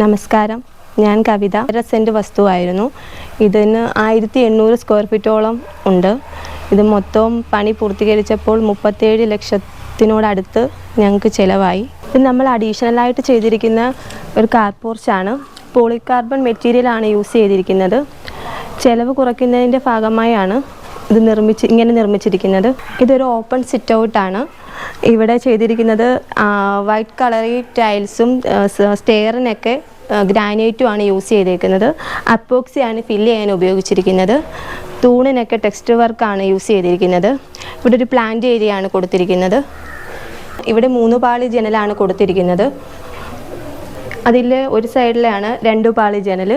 നമസ്കാരം. ഞാൻ കവിത. അര സെന്റ് വസ്തുവായിരുന്നു. ഇതിന് ആയിരത്തി എണ്ണൂറ് സ്ക്വയർ ഫീറ്റോളം ഉണ്ട്. ഇത് മൊത്തം പണി പൂർത്തീകരിച്ചപ്പോൾ മുപ്പത്തേഴ് ലക്ഷത്തിനോടടുത്ത് ഞങ്ങൾക്ക് ചിലവായി. ഇത് നമ്മൾ അഡീഷണലായിട്ട് ചെയ്തിരിക്കുന്ന ഒരു കാർപോർച്ചാണ് പോളികാർബൺ മെറ്റീരിയലാണ് യൂസ് ചെയ്തിരിക്കുന്നത്. ചിലവ് കുറയ്ക്കുന്നതിന്റെ ഭാഗമായാണ് ഇത് നിർമ്മിച്ച് ഇങ്ങനെ നിർമ്മിച്ചിരിക്കുന്നത്. ഇതൊരു ഓപ്പൺ സിറ്റ് ഔട്ടാണ് ഇവിടെ ചെയ്തിരിക്കുന്നത് വൈറ്റ് കളറി ടൈൽസും സ്റ്റെയറിനൊക്കെ ഗ്രാനൈറ്റും ആണ് യൂസ് ചെയ്തേക്കുന്നത്. അപ്പോക്സിയാണ് ഫില്ല് ചെയ്യാൻ ഉപയോഗിച്ചിരിക്കുന്നത്. തൂണിനൊക്കെ ടെക്സ്റ്റ് വർക്കാണ് യൂസ് ചെയ്തിരിക്കുന്നത്. ഇവിടെ ഒരു പ്ലാന്റ് ഏരിയ ആണ് കൊടുത്തിരിക്കുന്നത്. ഇവിടെ മൂന്ന് പാളി ജനലാണ് കൊടുത്തിരിക്കുന്നത്. അതിൽ ഒരു സൈഡിലാണ് രണ്ടു പാളി ജനൽ.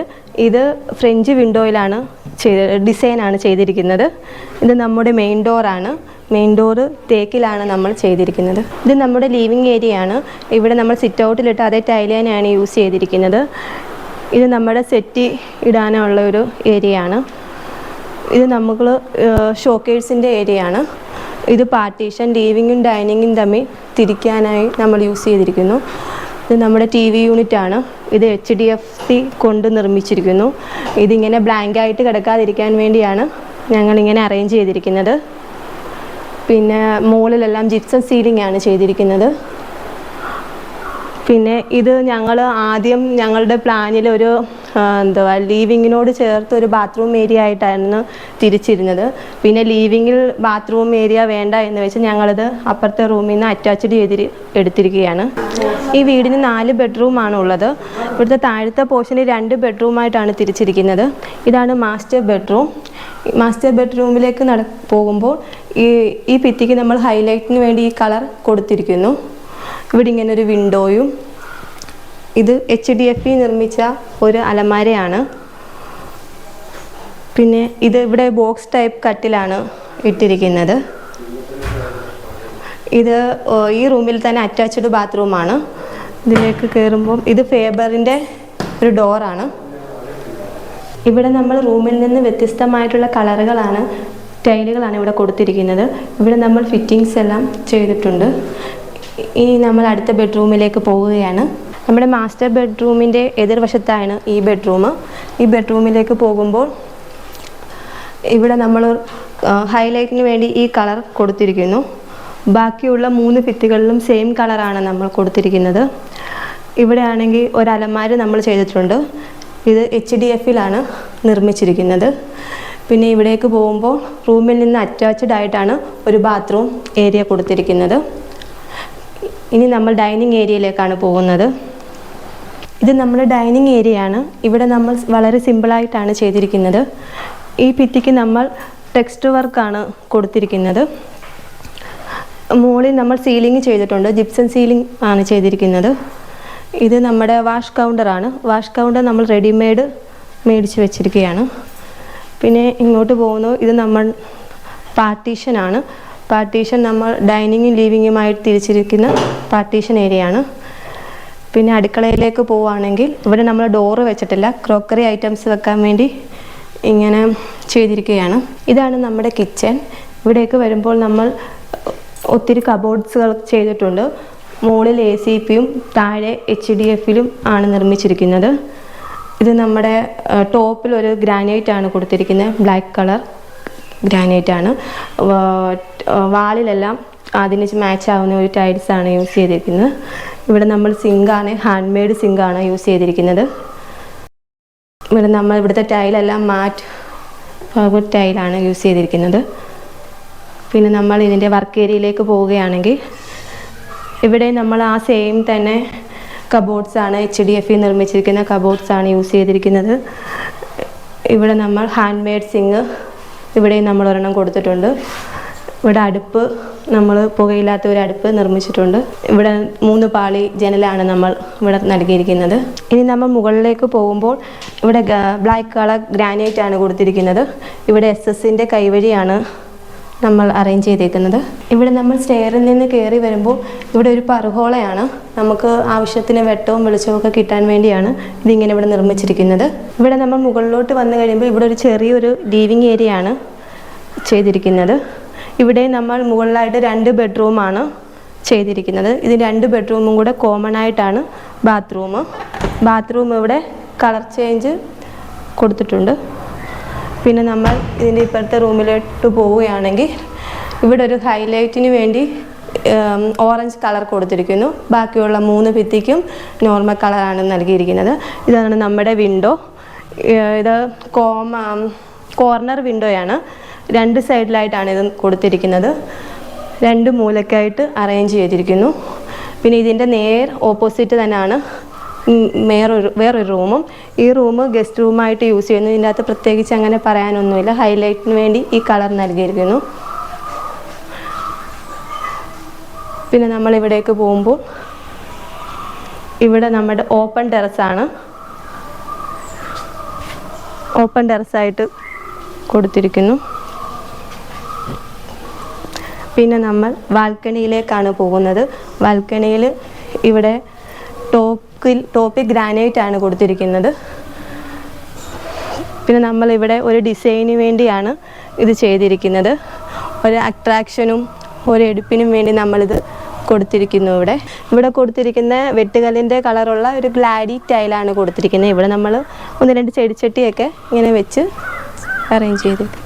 ഇത് ഫ്രഞ്ച് വിൻഡോയിലാണ് ചെയ്ത് ഡിസൈനാണ് ചെയ്തിരിക്കുന്നത്. ഇത് നമ്മുടെ മെയിൻ ഡോറാണ് മെയിൻ ഡോറ് തേക്കിലാണ് നമ്മൾ ചെയ്തിരിക്കുന്നത്. ഇത് നമ്മുടെ ലിവിങ് ഏരിയ ആണ്. ഇവിടെ നമ്മൾ സിറ്റ് ഔട്ടിലിട്ട് അതേ ടൈലേനാണ് യൂസ് ചെയ്തിരിക്കുന്നത്. ഇത് നമ്മുടെ സെറ്റി ഇടാനുള്ള ഒരു ഏരിയ ആണ്. ഇത് നമുക്ക് ഷോക്കേഴ്സിന്റെ ഏരിയ ആണ്. ഇത് പാർട്ടീഷൻ ലീവിങ്ങും ഡൈനിങ്ങും തമ്മിൽ തിരിക്കാനായി നമ്മൾ യൂസ് ചെയ്തിരിക്കുന്നു. ഇത് നമ്മുടെ ടി വി യൂണിറ്റ് ആണ്. ഇത് എച്ച് ഡി എഫ് സി കൊണ്ട് നിർമ്മിച്ചിരിക്കുന്നു. ഇതിങ്ങനെ ബ്ലാങ്കായിട്ട് കിടക്കാതിരിക്കാൻ വേണ്ടിയാണ് ഞങ്ങളിങ്ങനെ അറേഞ്ച് ചെയ്തിരിക്കുന്നത്. പിന്നെ മുകളിലെല്ലാം ജിപ്സം സീലിംഗ് ആണ് ചെയ്തിരിക്കുന്നത്. പിന്നെ ഇത് ഞങ്ങൾ ആദ്യം ഞങ്ങളുടെ പ്ലാനിൽ ഒരു എന്തുവാ ലീവിങ്ങിനോട് ചേർത്ത് ഒരു ബാത്റൂം ഏരിയ ആയിട്ടായിരുന്നു തിരിച്ചിരുന്നത്. പിന്നെ ലീവിങ്ങിൽ ബാത്റൂം ഏരിയ വേണ്ട എന്ന് വെച്ച് ഞങ്ങളത് അപ്പുറത്തെ റൂമിൽ നിന്ന് അറ്റാച്ച്ഡ് ചെയ്തി എടുത്തിരിക്കുകയാണ്. ഈ വീടിന് നാല് ബെഡ്റൂമാണ് ഉള്ളത്. ഇവിടുത്തെ താഴത്തെ പോർഷനിൽ രണ്ട് ബെഡ്റൂമായിട്ടാണ് തിരിച്ചിരിക്കുന്നത്. ഇതാണ് മാസ്റ്റർ ബെഡ്റൂം മാസ്റ്റർ ബെഡ്റൂമിലേക്ക് നട പോകുമ്പോൾ ഈ ഈ ഭിത്തിക്ക് നമ്മൾ ഹൈലൈറ്റിന് വേണ്ടി ഈ കളർ കൊടുത്തിരിക്കുന്നു. ഇവിടെ ഇങ്ങനെ ഒരു വിൻഡോയും ഇത് എച്ച് ഡി എഫ് ഇ നിർമ്മിച്ച ഒരു അലമാരയാണ്. പിന്നെ ഇത് ഇവിടെ ബോക്സ് ടൈപ്പ് കട്ടിലാണ് ഇട്ടിരിക്കുന്നത്. ഇത് ഈ റൂമിൽ തന്നെ അറ്റാച്ച്ഡ് ബാത്റൂമാണ് ഇതിലേക്ക് കയറുമ്പം ഇത് ഫേബറിന്റെ ഒരു ഡോറാണ് ഇവിടെ നമ്മൾ റൂമിൽ നിന്ന് വ്യത്യസ്തമായിട്ടുള്ള കളറുകളാണ് ടൈലുകളാണ് ഇവിടെ കൊടുത്തിരിക്കുന്നത്. ഇവിടെ നമ്മൾ ഫിറ്റിങ്സ് എല്ലാം ചെയ്തിട്ടുണ്ട്. ഇനി നമ്മൾ അടുത്ത ബെഡ്റൂമിലേക്ക് പോവുകയാണ്. നമ്മുടെ മാസ്റ്റർ ബെഡ്റൂമിന്റെ എതിർവശത്താണ് ഈ ബെഡ്റൂം. ഈ ബെഡ്റൂമിലേക്ക് പോകുമ്പോൾ ഇവിടെ നമ്മൾ ഹൈലൈറ്റിന് വേണ്ടി ഈ കളർ കൊടുത്തിരിക്കുന്നു. ബാക്കിയുള്ള മൂന്ന് ഭിത്തികളിലും സെയിം കളറാണ് നമ്മൾ കൊടുത്തിരിക്കുന്നത്. ഇവിടെ ആണെങ്കിൽ ഒരു അലമാര നമ്മൾ ചെയ്തിട്ടുണ്ട്. ഇത് എച്ച് ഡി എഫിലാണ് നിർമ്മിച്ചിരിക്കുന്നത്. പിന്നെ ഇവിടേക്ക് പോകുമ്പോൾ റൂമിൽ നിന്ന് അറ്റാച്ച്ഡ് ആയിട്ടാണ് ഒരു ബാത്റൂം ഏരിയ കൊടുത്തിരിക്കുന്നത്. ഇനി നമ്മൾ ഡൈനിങ് ഏരിയയിലേക്കാണ് പോകുന്നത്. ഇത് നമ്മൾ ഡൈനിങ് ഏരിയയാണ്. ഇവിടെ നമ്മൾ വളരെ സിമ്പിളായിട്ടാണ് ചെയ്തിരിക്കുന്നത്. ഈ ഭിത്തിക്ക് നമ്മൾ ടെക്സ്റ്റ് വർക്കാണ് കൊടുത്തിരിക്കുന്നത്. മുകളിൽ നമ്മൾ സീലിംഗ് ചെയ്തിട്ടുണ്ട്. ജിപ്സൺ സീലിംഗ് ആണ് ചെയ്തിരിക്കുന്നത്. ഇത് നമ്മുടെ വാഷ് കൗണ്ടറാണ് വാഷ് കൗണ്ടർ നമ്മൾ റെഡിമെയ്ഡ് മേടിച്ച് വെച്ചിരിക്കുകയാണ്. പിന്നെ ഇങ്ങോട്ട് പോകുന്നു. ഇത് നമ്മൾ പാർട്ടീഷനാണ് പാർട്ടീഷൻ നമ്മൾ ഡൈനിങ്ങും ലിവിങ്ങുമായി തിരിച്ചിരിക്കുന്ന പാർട്ടീഷൻ ആണ്. പിന്നെ അടുക്കളയിലേക്ക് പോവുകയാണെങ്കിൽ ഇവിടെ നമ്മൾ ഡോറ് വെച്ചിട്ടില്ല. ക്രോക്കറി ഐറ്റംസ് വെക്കാൻ വേണ്ടി ഇങ്ങനെ ചെയ്തിരിക്കുകയാണ്. ഇതാണ് നമ്മുടെ കിച്ചൺ ഇവിടേക്ക് വരുമ്പോൾ നമ്മൾ ഒത്തിരി കബോർഡ്സുകൾ ചെയ്തിട്ടുണ്ട്. മുകളിൽ എ സി പിയും താഴെ എച്ച് ഡി എഫിലും ആണ് നിർമ്മിച്ചിരിക്കുന്നത്. ഇത് നമ്മുടെ ടോപ്പിൽ ഒരു ഗ്രാനൈറ്റ് ആണ് കൊടുത്തിരിക്കുന്നത്. ബ്ലാക്ക് കളർ ഗ്രാനൈറ്റ് ആണ്. വാളിലെല്ലാം അതിന് മാച്ച് ആവുന്ന ഒരു ടൈൽസ് ആണ് യൂസ് ചെയ്തിരിക്കുന്നത്. ഇവിടെ നമ്മൾ സിങ്കാണ് ഹാൻഡ് മെയ്ഡ് സിങ്കാണ് യൂസ് ചെയ്തിരിക്കുന്നത്. ഇവിടെ നമ്മൾ ഇവിടുത്തെ ടൈലെല്ലാം മാറ്റ് ഫൈബർ ടൈലാണ് യൂസ് ചെയ്തിരിക്കുന്നത്. പിന്നെ നമ്മൾ ഇതിന്റെ വർക്ക് ഏരിയയിലേക്ക് പോവുകയാണെങ്കിൽ ഇവിടെ നമ്മൾ ആ സെയിം തന്നെ കബോർഡ്സ് ആണ് എച്ച് ഡി എഫ് നിർമ്മിച്ചിരിക്കുന്ന കബോർഡ്സ് ആണ് യൂസ് ചെയ്തിരിക്കുന്നത്. ഇവിടെ നമ്മൾ ഹാൻഡ് മെയ്ഡ് സിങ് ഇവിടെ നമ്മൾ ഒരെണ്ണം കൊടുത്തിട്ടുണ്ട്. ഇവിടെ അടുപ്പ് നമ്മൾ പുകയില്ലാത്ത ഒരു അടുപ്പ് നിർമ്മിച്ചിട്ടുണ്ട്. ഇവിടെ മൂന്ന് പാളി ജനലാണ് നമ്മൾ ഇവിടെ നൽകിയിരിക്കുന്നത്. ഇനി നമ്മൾ മുകളിലേക്ക് പോകുമ്പോൾ ഇവിടെ ബ്ലാക്ക് കളർ ഗ്രാനൈറ്റ് ആണ് കൊടുത്തിരിക്കുന്നത്. ഇവിടെ എസ് എസിന്റെ കൈവഴിയാണ് നമ്മൾ അറേഞ്ച് ചെയ്തേക്കുന്നത്. ഇവിടെ നമ്മൾ സ്റ്റെയറിൽ നിന്ന് കയറി വരുമ്പോൾ ഇവിടെ ഒരു പറുഹോളയാണ് നമുക്ക് ആവശ്യത്തിന് വെട്ടവും വെളിച്ചവും ഒക്കെ കിട്ടാൻ വേണ്ടിയാണ് ഇതിങ്ങനെ ഇവിടെ നിർമ്മിച്ചിരിക്കുന്നത്. ഇവിടെ നമ്മൾ മുകളിലോട്ട് വന്നു കഴിയുമ്പോൾ ഇവിടെ ഒരു ചെറിയൊരു ലീവിങ് ഏരിയ ആണ് ചെയ്തിരിക്കുന്നത്. ഇവിടെ നമ്മൾ മുകളിലായിട്ട് രണ്ട് ബെഡ്റൂമാണ് ചെയ്തിരിക്കുന്നത്. ഇത് രണ്ട് ബെഡ്റൂമും കൂടെ കോമൺ ആയിട്ടാണ് ബാത്റൂം ബാത്റൂം ഇവിടെ കളർ ചേഞ്ച് കൊടുത്തിട്ടുണ്ട്. പിന്നെ നമ്മൾ ഇതിന്റെ ഇപ്പോഴത്തെ റൂമിലോട്ട് പോവുകയാണെങ്കിൽ ഇവിടെ ഒരു ഹൈലൈറ്റിന് വേണ്ടി ഓറഞ്ച് കളർ കൊടുത്തിരിക്കുന്നു. ബാക്കിയുള്ള മൂന്ന് ഭിത്തിക്കും നോർമൽ കളറാണ് നൽകിയിരിക്കുന്നത്. ഇതാണ് നമ്മുടെ വിൻഡോ ഇത് കോമ കോർണർ വിൻഡോയാണ് രണ്ട് സൈഡിലായിട്ടാണ് ഇത് കൊടുത്തിരിക്കുന്നത്. രണ്ട് മൂലക്കായിട്ട് അറേഞ്ച് ചെയ്തിരിക്കുന്നു. പിന്നെ ഇതിന്റെ നേർ ഓപ്പോസിറ്റ് തന്നെയാണ്. വേറൊരു വേറൊരു റൂമും. ഈ റൂം ഗസ്റ്റ് റൂമായിട്ട് യൂസ് ചെയ്യുന്നു. ഇതിന്റെ അകത്ത് പ്രത്യേകിച്ച് അങ്ങനെ പറയാനൊന്നുമില്ല. ഹൈലൈറ്റിന് വേണ്ടി ഈ കളർ നൽകിയിരിക്കുന്നു. പിന്നെ നമ്മൾ ഇവിടേക്ക് പോകുമ്പോൾ ഇവിടെ നമ്മുടെ ഓപ്പൺ ടെറസാണ് ഓപ്പൺ ടെറസായിട്ട് കൊടുത്തിരിക്കുന്നു. പിന്നെ നമ്മൾ വാൽക്കണിയിലേക്കാണ് പോകുന്നത്. വാൽക്കണിയിൽ ഇവിടെ ടോപ്പിൽ ടോപ്പിൽ ഗ്രാനൈറ്റ് ആണ് കൊടുത്തിരിക്കുന്നത്. പിന്നെ നമ്മൾ ഇവിടെ ഒരു ഡിസൈന് വേണ്ടിയാണ് ഇത് ചെയ്തിരിക്കുന്നത്. ഒരു അട്രാക്ഷനും ഒരു എടുപ്പിനും വേണ്ടി നമ്മളിത് കൊടുത്തിരിക്കുന്നു ഇവിടെ. ഇവിടെ കൊടുത്തിരിക്കുന്ന വെട്ടുകല്ലിന്റെ കളറുള്ള ഒരു ഗ്ലാഡി ടൈലാണ് കൊടുത്തിരിക്കുന്നത്. ഇവിടെ നമ്മൾ ഒന്ന് രണ്ട് ചെടിച്ചട്ടിയൊക്കെ ഇങ്ങനെ വെച്ച് അറേഞ്ച് ചെയ്തിട്ട്